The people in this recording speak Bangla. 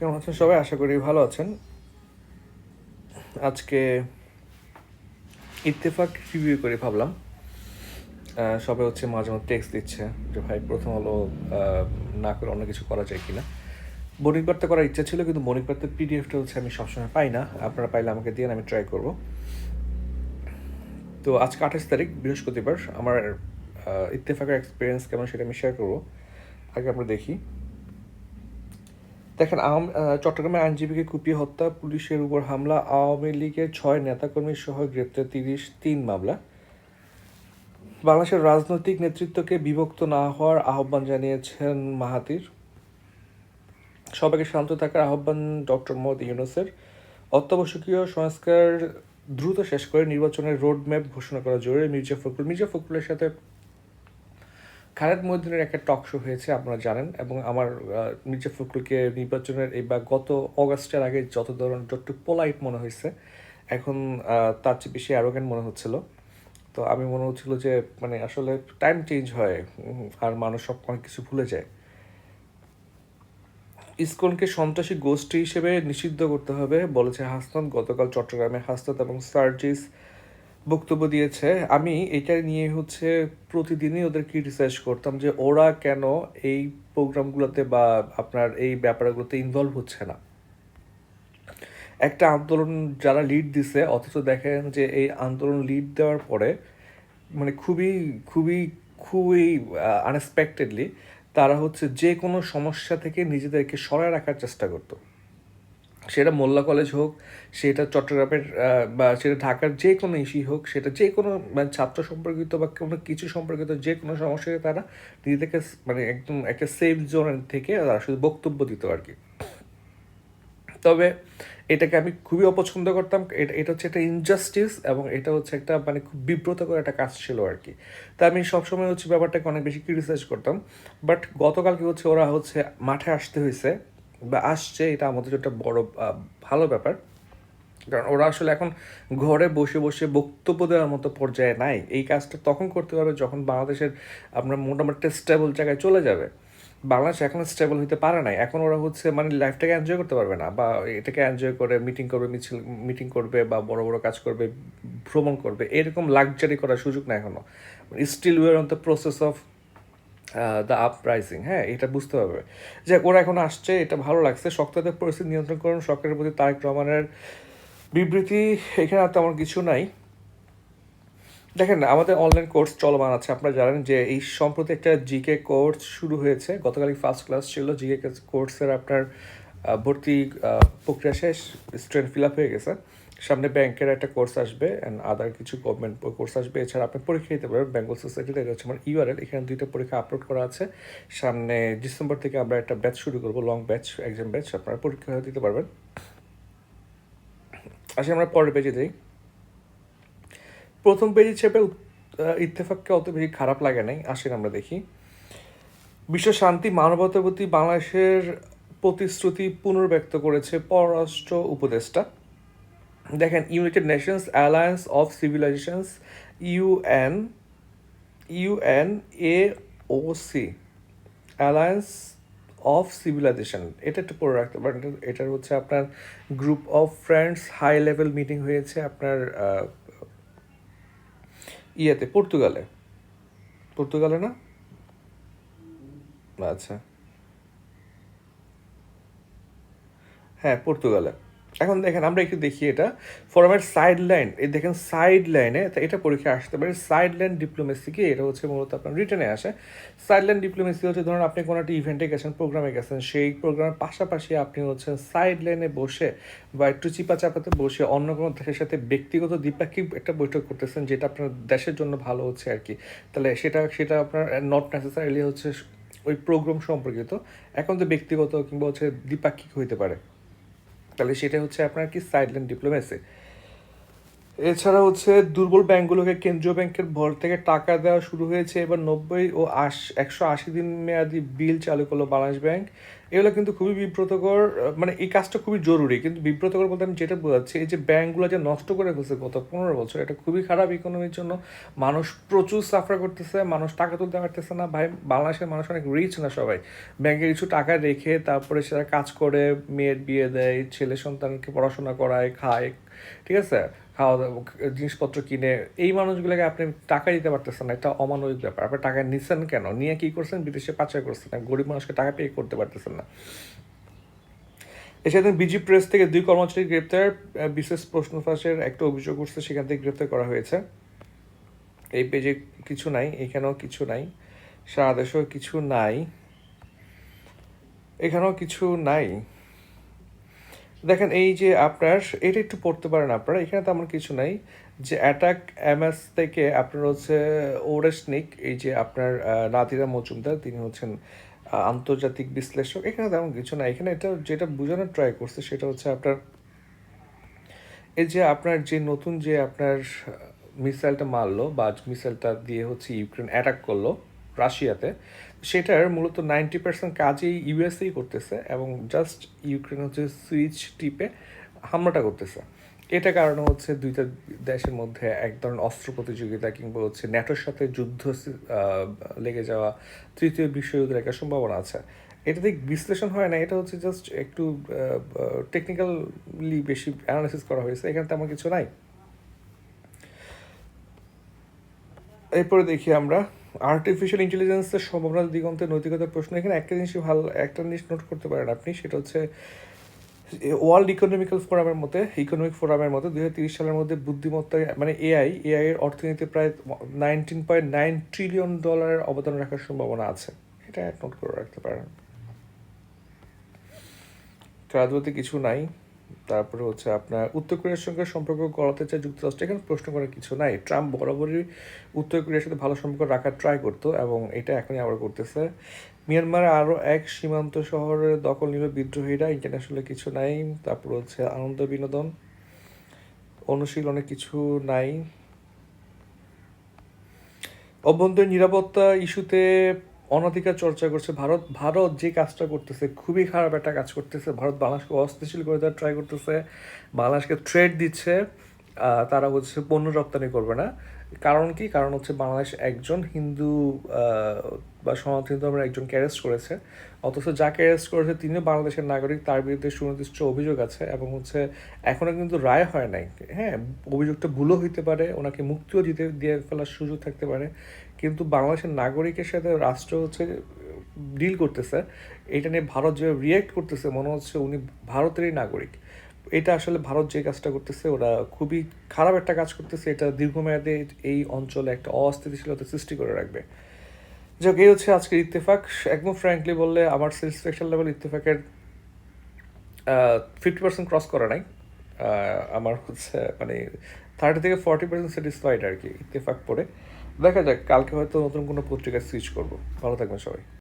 কেমন আছেন সবাই? আশা করি ভালো আছেন। আজকে ইত্তেফাক রিভিউ করে ভাবলাম। সবাই হচ্ছে মাঝে মাঝে টেক্সট দিচ্ছে যে, ভাই, প্রথম হলো না করে অন্য কিছু করা যায় কিনা? মর্নিং বার্তা করার ইচ্ছা ছিল, কিন্তু মর্নিং বার্তার পিডিএফটা হচ্ছে আমি সবসময় পাই না। আপনারা পাইলে আমাকে দিয়ে আমি ট্রাই করব। তো আজকে আঠাশ তারিখ, বৃহস্পতিবার। আমার ইত্তেফাকের এক্সপিরিয়েন্স কেমন সেটা আমি শেয়ার করব। আগে আমরা দেখি। দেখেন, আওয়াম চট্টগ্রামে আইনজীবীকে কুপিয়ে হত্যা, পুলিশের উপর হামলা, আওয়ামী লীগের ছয় নেতাকর্মী সহ গ্রেপ্তার তিরিশ, তিন মামলা। বাংলাদেশের রাজনৈতিক নেতৃত্বকে বিভক্ত না হওয়ার আহ্বান জানিয়েছেন মাহাতির সবাইকে শান্ত থাকার আহ্বান ডক্টর মোহাম্মদ ইউনুসের। অত্যাবশ্যকীয় সংস্কার দ্রুত শেষ করে নির্বাচনের রোড ম্যাপ ঘোষণা করা জরুরি। মির্জা ফখরুল, মির্জা ফখরুলের সাথে খালেদ মহিউদ্দিনের একটা টক শো হয়েছে, আপনারা জানেন, এবং আমার মির্জা ফখরুলকে নির্বাচনের এই বা গত অগাস্টের আগে যত ধরনের যতটুকু পোলাইট মনে হয়েছে, এখন তার চেয়ে বেশি অ্যারোগেন্ট মনে হচ্ছিল। তো আমি মনে হচ্ছিল যে মানে আসলে টাইম চেঞ্জ হয় আর মানুষ সব অনেক কিছু ভুলে যায়। ইসকনকে সন্ত্রাসী গোষ্ঠী হিসেবে নিষিদ্ধ করতে হবে, বলেছে হাসনাত। গতকাল চট্টগ্রামে হাসনাত এবং সার্জিস বক্তব্য দিয়েছে, আমি এটা নিয়ে হচ্ছে প্রতিদিনই ওদের ক্রিটিসাইজ করতাম যে ওরা কেন এই প্রোগ্রামগুলোতে বা আপনার এই ব্যাপারগুলোতে ইনভলভ হচ্ছে না। একটা আন্দোলন যারা লিড দিছে, অথচ দেখেন যে এই আন্দোলন লিড দেওয়ার পরে মানে খুবই খুবই খুবই আনএক্সপেক্টেডলি তারা হচ্ছে যে কোনো সমস্যা থেকে নিজেদেরকে সরায় রাখার চেষ্টা করতো। সেটা মোল্লা কলেজ হোক, সেটা চট্টগ্রামের বা সেটা ঢাকার যে কোনো ইস্যু হোক, সেটা যে কোনো মানে ছাত্র সম্পর্কিত বা কোনো কিছু সম্পর্কিত যে কোনো সমস্যাকে তারা নিজেদেরকে মানে একদম একটা সেফ জোন থেকে তারা শুধু বক্তব্য দিত আর কি। তবে এটাকে আমি খুবই অপছন্দ করতাম, এটা এটা হচ্ছে একটা ইনজাস্টিস এবং এটা হচ্ছে একটা মানে খুব বিব্রতকর একটা কাজ ছিল আর কি। তা আমি সবসময় হচ্ছে ব্যাপারটাকে অনেক বেশি ক্রিটিসাইজ করতাম বাট গতকালকে হচ্ছে ওরা হচ্ছে মাঠে আসতে হয়েছে বা আসছে, এটা আমাদের একটা বড় ভালো ব্যাপার। কারণ ওরা আসলে এখন ঘরে বসে বসে বক্তব্য দেওয়ার মতো পর্যায়ে নাই। এই কাজটা তখন করতে পারবে যখন বাংলাদেশের আপনার মোটামুটি স্টেবল জায়গায় চলে যাবে। বাংলাদেশ এখন স্টেবল হতে পারে নাই। এখন ওরা হচ্ছে মানে লাইফটাকে এনজয় করতে পারবে না বা এটাকে এনজয় করে মিটিং করবে, মিছিল মিটিং করবে বা বড় বড় কাজ করবে, ভ্রমণ করবে। এরকম লাক্সারি করার সুযোগ না এখনও still we're on the process of the up pricing হ্যাঁ এটা বুঝতে হবে। যে ওরা এখন আসছে, এটা ভালো লাগছে। শক্তদের পরিস্থিতি নিয়ন্ত্রণ করুন, সরকারের প্রতি তারেক রহমানের বিবৃতি, এখানে আর তেমন কিছু নাই। দেখেন, আমাদের অনলাইন কোর্স চলমান আছে। আপনারা জানেন যে এই সম্প্রতি একটা জিকে কোর্স শুরু হয়েছে। গতকালই ফার্স্ট ক্লাস ছিল। জিকে কোর্সের আপনার ভর্তি প্রক্রিয়া শেষ স্টুডেন্ট ফিল আপ হয়ে গেছে। সামনে ব্যাংকের একটা কোর্স আসবে অ্যান্ড আদার কিছু গভর্নমেন্ট কোর্স আসবে। এছাড়া আপনি পরীক্ষা দিতে পারবেন। বেঙ্গল সোসাইটিতে এটা হচ্ছে আমার ইউআরএল এখানে দুইটা পরীক্ষা আপলোড করা আছে। সামনে ডিসেম্বর থেকে আমরা একটা ব্যাচ শুরু করব লং ব্যাচ এক্সাম ব্যাচ আপনারা পরীক্ষা দিতে পারবেন। আসলে আমরা পরের পেজে দিই প্রথম পেজ হিসেবে ইত্তেফাককে অত বেশি খারাপ লাগে নাই। আসেন আমরা দেখি। বিশ্ব শান্তি, মানবতার প্রতি বাংলাদেশের প্রতিশ্রুতি পুনর্ব্যক্ত করেছে পররাষ্ট্র উপদেষ্টা। দেখেন United Nations Alliance of Civilizations UN UN A O C Alliance of Civilization এটা একটু পড়ে রাখতে পারেন এটার হচ্ছে আপনার group of friends high level meeting হয়েছে আপনার ইয়েতে, পর্তুগালে। পর্তুগালে না? আচ্ছা। হ্যাঁ পর্তুগালে। এখন দেখেন, আমরা একটু দেখি এটা। ফোরামের সাইড লাইন এই দেখেন সাইড লাইনে এটা পরীক্ষা আসতে পারে। সাইড লাইন ডিপ্লোমেসি কি? এটা হচ্ছে মূলত আপনার রিটার্নে আসে। সাইড লাইন ডিপ্লোমেসি হচ্ছে, ধরুন আপনি কোনো একটা ইভেন্টে গেছেন প্রোগ্রামে গেছেন, সেই প্রোগ্রামের পাশাপাশি আপনি হচ্ছেন সাইড লাইনে বসে বা একটু চিপা চাপাতে বসে অন্য কোনো দেশের সাথে ব্যক্তিগত দ্বিপাক্ষিক একটা বৈঠক করতেছেন, যেটা আপনার দেশের জন্য ভালো হচ্ছে আর কি। তাহলে সেটা সেটা আপনার নট নেসেসারিলি হচ্ছে ওই প্রোগ্রাম সম্পর্কিত। এখন তো ব্যক্তিগত কিংবা হচ্ছে দ্বিপাক্ষিক হইতে পারে। তাহলে সেটা হচ্ছে আপনার কি সাইডলাইন ডিপ্লোমেসি এছাড়া হচ্ছে দুর্বল ব্যাংকগুলোকে কেন্দ্রীয় ব্যাংকের ভর থেকে টাকা দেওয়া শুরু হয়েছে। এবার নব্বই ও আশ, একশো আশি দিন মেয়াদি বিল চালু করল বাংলাদেশ ব্যাংক। এগুলো কিন্তু খুবই বিব্রতকর মানে এই কাজটা খুবই জরুরি। কিন্তু বিব্রতকর বলতে আমি যেটা বোঝাচ্ছি, এই যে ব্যাংকগুলো যে নষ্ট করে ফেলছে গত পনেরো বছর, এটা খুবই খারাপ ইকোনমির জন্য। মানুষ প্রচুর সাফার করতেছে, মানুষ টাকা তুলতে পারতেছে না। ভাই, বাংলাদেশের মানুষ অনেক রিচ না সবাই। ব্যাংকে কিছু টাকা রেখে তারপরে সেটা কাজ করে, মেয়ের বিয়ে দেয়, ছেলে সন্তানকে পড়াশোনা করায়, খায় ঠিক আছে? খাওয়া দাওয়া, জিনিসপত্র কিনে, এই মানুষগুলোকে আপনি টাকা দিতে পারতেছেন না একটা অমানবিক ব্যাপার। আপনি টাকা নিচ্ছেন কেন? নিয়ে কি করছেন? বিদেশে পাচার করছেন গরিব মানুষকে টাকা পে করতে পারতেছেন না। এছাড়া বিজি প্রেস থেকে দুই কর্মচারী গ্রেপ্তার বিশেষ প্রশ্ন ফাঁসের একটা অভিযোগ উঠছে, সেখান থেকে গ্রেপ্তার করা হয়েছে। এই পেজে কিছু নাই, এখানেও কিছু নাই, সারা দেশেও কিছু নাই, এখানেও কিছু নাই। দেখেন, এই যে আপনার, এটা একটু পড়তে পারেন আপনারা, এখানে তেমন কিছু নাই। যে অ্যাটাক এমএস থেকে আপনার হচ্ছে ওরেসনিক এই যে আপনার নাদিরা মজুমদার, তিনি হচ্ছেন আন্তর্জাতিক বিশ্লেষক, এখানে তেমন কিছু না এখানে এটা, যেটা বোঝানোর ট্রাই করছে, সেটা হচ্ছে আপনার, এই যে আপনার যে নতুন যে আপনার মিসাইলটা মারলো, বা মিসাইলটা দিয়ে হচ্ছে ইউক্রেন অ্যাটাক করল রাশিয়াতে, সেটার মূলত নাইনটি পার্সেন্ট কাজই ইউএসএই করতেছে এবং জাস্ট ইউক্রেন হচ্ছে সুইচ টিপে হামলাটা করতেছে। এটা কারণে হচ্ছে দুইটা দেশের মধ্যে এক ধরনের অস্ত্র প্রতিযোগিতা কিংবা হচ্ছে ন্যাটোর সাথে যুদ্ধ লেগে যাওয়া তৃতীয় বিশ্বযুদ্ধের একটা সম্ভাবনা আছে। এটা ঠিক বিশ্লেষণ হয় না, এটা হচ্ছে জাস্ট একটু টেকনিক্যালি বেশি অ্যানালিসিস করা হয়েছে, এখানে তেমন কিছু নাই। এরপরে দেখি আমরা আর্টিফিশিয়াল ইন্টেলিজেন্সের সম্ভাবনা দিগন্তে নৈতিকতার প্রশ্ন। এখানে একটা জিনিসই ভালো, একটা জিনিস নোট করতে পারেন আপনি, সেটা হচ্ছে ওয়ার্ল্ড ইকোনমিক্যাল ফোরামের মধ্যে ইকোনমিক ফোরামের মধ্যে দুই হাজার তিরিশ সালের মধ্যে বুদ্ধিমত্তা মানে এআই এআই এর অর্থনীতি প্রায় নাইনটিন পয়েন্ট নাইন ট্রিলিয়ন ডলারের অবদান রাখার সম্ভাবনা আছে। এটা নোট করে রাখতে পারেন। রাজনীতি কিছু নাই। তারপরে হচ্ছে আপনার উত্তর কোরিয়ার সঙ্গে সম্পর্ক গড়াতে চায় যুক্তরাষ্ট্র। এখানে প্রশ্ন করার কিছু নাই। ট্রাম্প বরাবরই উত্তর কোরিয়ার সাথে ভালো সম্পর্ক রাখার ট্রাই করতো এবং এটা এখনই আবার করতেছে। মিয়ানমারে আরও এক সীমান্ত শহরের দখল নিল বিদ্রোহীরা। ইন্টারন্যাশনালে কিছু নাই। তারপর হচ্ছে আনন্দ বিনোদন। অনুশীলনে কিছু নাই। অভ্যন্তরীণ নিরাপত্তা ইস্যুতে অনধিকার চর্চা করছে, ভারত ভারত যে কাজটা করতেছে, খুবই খারাপ একটা কাজ করতেছে। ভারত বাংলাদেশকে অস্থিতিশীল করে দেওয়ার ট্রাই করতেছে, বাংলাদেশকে থ্রেড দিচ্ছে তারা হচ্ছে পণ্য রপ্তানি করবে না। কারণ কি? কারণ হচ্ছে বাংলাদেশ একজন হিন্দু বা সনাতন ধর্মের একজন অ্যারেস্ট করেছে। অথচ যাকে অ্যারেস্ট করেছে তিনিও বাংলাদেশের নাগরিক, তার বিরুদ্ধে সুনির্দিষ্ট অভিযোগ আছে এবং হচ্ছে এখনও কিন্তু রায় হয় নাই। হ্যাঁ অভিযোগটা ভুলও হইতে পারে, ওনাকে মুক্তিও দিতে, দিয়ে ফেলার সুযোগ থাকতে পারে। কিন্তু বাংলাদেশের নাগরিকের সাথে রাষ্ট্র হচ্ছে ডিল করতেছে। এটা নিয়ে ভারত যে রিয়েক্ট করতেছে, মনে হচ্ছে উনি ভারতেরই নাগরিক। এটা আসলে ভারত যে কাজটা করতেছে, ওরা খুবই খারাপ একটা কাজ করতেছে। এটা দীর্ঘমেয়াদে এই অঞ্চলে একটা অস্থিতিশীলতা সৃষ্টি করে রাখবে। যাক, এই হচ্ছে আজকের ইত্তেফাক। একদম ফ্র্যাঙ্কলি বললে, আমার স্যাটিসফ্যাকশন লেভেল ইত্তেফাকের ফিফটি পার্সেন্ট ক্রস করা নাই। আমার হচ্ছে মানে থার্টি থেকে ফর্টি পার্সেন্ট স্যাটিসফাইড আর কি ইত্তেফাক পড়ে। দেখা যাক কালকে হয়তো নতুন কোনো পত্রিকা সুইচ করব। ভালো থাকবেন সবাই।